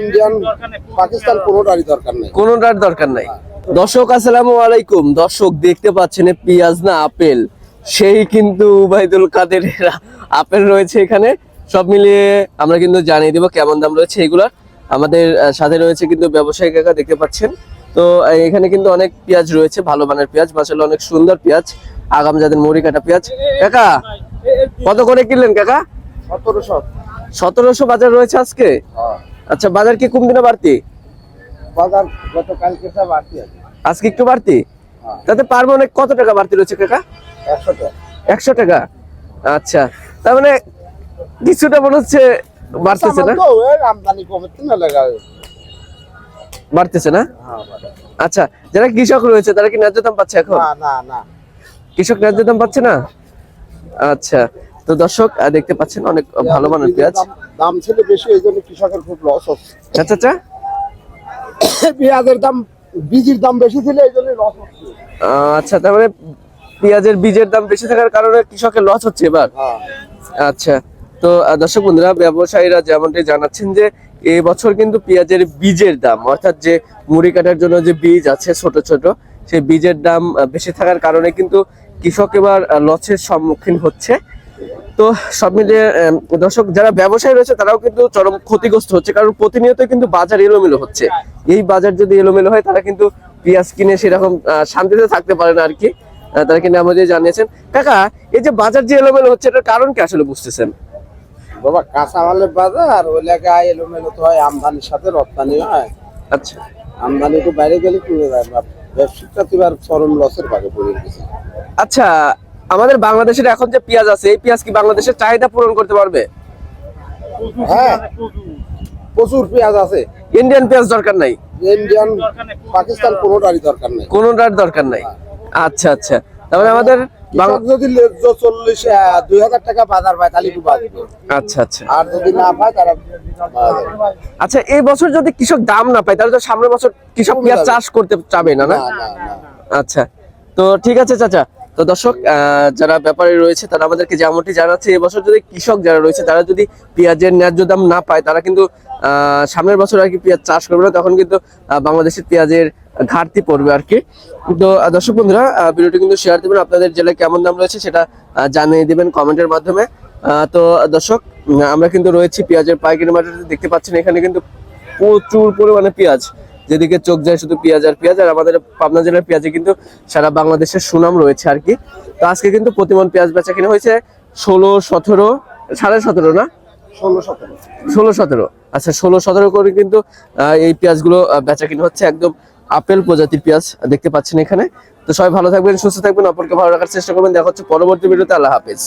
Indian Pakistan কোনোটারই দরকার নেই। কোনোটার দরকার নাই। দর্শক আসসালামু আলাইকুম। দর্শক দেখতে পাচ্ছেন পেঁয়াজ না আপেল সেই কিন্তু উবাইদুল কাদের আপেল রয়েছে এখানে। সব মিলিয়ে আমরা কিন্তু জানিয়ে দেবো কেমন দাম রয়েছে এগুলার। আমাদের সাথে রয়েছে কিন্তু ব্যবসায়ী কাকা দেখতে পাচ্ছেন। তো এখানে কিন্তু অনেক পেঁয়াজ রয়েছে ভালো মানের পেঁয়াজ মাসাল অনেক সুন্দর পেঁয়াজ আগাম যাদের মুড়ি কাটা পেঁয়াজ। কাকা কত করে কিনলেন কাকা? সতেরোশো। সতেরোশো বাজার রয়েছে আজকে? আচ্ছা বাজার কি কম দিনে বাড়তি? বাজার গতকালকে সব বাড়তি আছে। আজকে একটু বাড়তি? হ্যাঁ। তাতে পারব অনেক কত টাকা বাড়তি রয়েছে কাকা? একশো টাকা। একশো টাকা? আচ্ছা তার মানে কিছুটা মনে হচ্ছে বাড়তেছে না? আমদানি কমেছে না লাগা বাড়তেছে না? হ্যাঁ, আচ্ছা যারা কৃষক রয়েছে তারা কি ন্যায্য দাম পাচ্ছে এখন? না না না। কৃষক ন্যায্য দাম পাচ্ছে না? আচ্ছা তো দর্শক দেখতে পাচ্ছেন অনেক ভালো মানের পেঁয়াজ। দাম- ছিল বেশি এই জন্য কৃষকের খুব লস হচ্ছে। আচ্ছা আচ্ছা পেঁয়াজের দাম বীজের দাম বেশি ছিল এই জন্য লস হচ্ছে। আচ্ছা তার মানে পেঁয়াজের বীজের দাম বেশি থাকার কারণে কৃষকের লস হচ্ছে এবার? হ্যাঁ। আচ্ছা তো দর্শক বন্ধুরা ব্যবসায়ীরা যেমনটি জানাচ্ছেন যে এই বছর কিন্তু পেঁয়াজের বীজের দাম অর্থাৎ যে মুড়ি কাটার জন্য যে বীজ আছে ছোট ছোট সেই বীজের দাম বেশি থাকার কারণে কিন্তু কৃষক এবার লসের সম্মুখীন হচ্ছে। তো সব মিলিয়ে দর্শক যারা ব্যবসায়ী রয়েছে তারাও কিন্তু চরম ক্ষতিগ্রস্ত হচ্ছে। কারণ প্রতিনিয়ত কিন্তু বাজার এলোমেলো হচ্ছে। এই বাজার যদি এলোমেলো হয় তারা কিন্তু পেঁয়াজ কিনে সেরকম শান্তিতে থাকতে পারে না আর কি তারা কিন্তু আমাদের জানিয়েছেন। কাকা এই যে বাজার যে এলোমেলো হচ্ছে এটার কারণ কি আসলে বুঝতেছেন? বাবা কাঁচামালের বাজার ওই এলাকায় এলোমেলো তো হয় আমদানির সাথে রপ্তানি হয়। আচ্ছা। আমদানি তো বাইরে গেলে পুড়ে যায় ব্যবসাটা তো এবার চরম লসের ভাগে পড়ে গেছে। আচ্ছা আমাদের বাংলাদেশের এখন যে পেঁয়াজ আছে এই পেঁয়াজ কি বাংলাদেশের চাহিদা পূরণ করতে পারবে? হ্যাঁ প্রচুর পেঁয়াজ আছে। ইন্ডিয়ান পেঁয়াজ দরকার নাই? ইন্ডিয়ান পাকিস্তান কোনোটারই দরকার নেই। কোনোটার দরকার নাই? আচ্ছা আচ্ছা। তাহলে আমাদের যদি ন্যায্য চল্লিশ দুই হাজার টাকা বাজার পায় তাহলে আচ্ছা আচ্ছা। আর যদি না পায় তারা আচ্ছা এই বছর যদি কৃষক দাম না পায় তাহলে তো সামনের বছর কৃষক পেঁয়াজ চাষ করতে চাবে না না। আচ্ছা। তো ঠিক আছে চাচা। তো দর্শক যারা ব্যাপারী রয়েছে তারা আমাদেরকে যেমনটি জানাচ্ছে এবছর যদি কৃষক যারা রয়েছে, তারা যদি পেঁয়াজের ন্যায্য দাম না পায়, তারা কিন্তু সামনের বছর আর কি পেঁয়াজ চাষ করবে না, তখন কিন্তু বাংলাদেশের পেঁয়াজের ঘাটতি পড়বে আর কি। তো দর্শক বন্ধুরা ভিডিওটি কিন্তু শেয়ার দেবেন, আপনাদের জেলায় কেমন দাম রয়েছে সেটা জানিয়ে দিবেন কমেন্টের মাধ্যমে। তো, দর্শক আমরা কিন্তু রয়েছি পেঁয়াজের পাইকারি মার্কেটে দেখতে পাচ্ছেন এখানে কিন্তু প্রচুর পরিমাণে পেঁয়াজ যেদিকে চোখ যায় শুধু পেঁয়াজ আর পেঁয়াজ আর আমাদের পাবনা জেলার পেঁয়াজে কিন্তু সারা বাংলাদেশের সুনাম রয়েছে আর কি। তো আজকে কিন্তু প্রতিমন পেঁয়াজ বেচা কিনা হয়েছে ষোলো সতেরো সাড়ে সতেরো না? ষোলো সতেরো। আচ্ছা ষোলো সতেরো করে কিন্তু আহ, এই পেঁয়াজগুলো বেচা কিনা হচ্ছে একদম আপেল প্রজাতির পেঁয়াজ দেখতে পাচ্ছেন এখানে। তো সবাই ভালো থাকবেন সুস্থ থাকবেন অপরকে ভালো রাখার চেষ্টা করবেন। দেখা হচ্ছে পরবর্তী ভিডিওতে। আল্লাহ হাফেজ।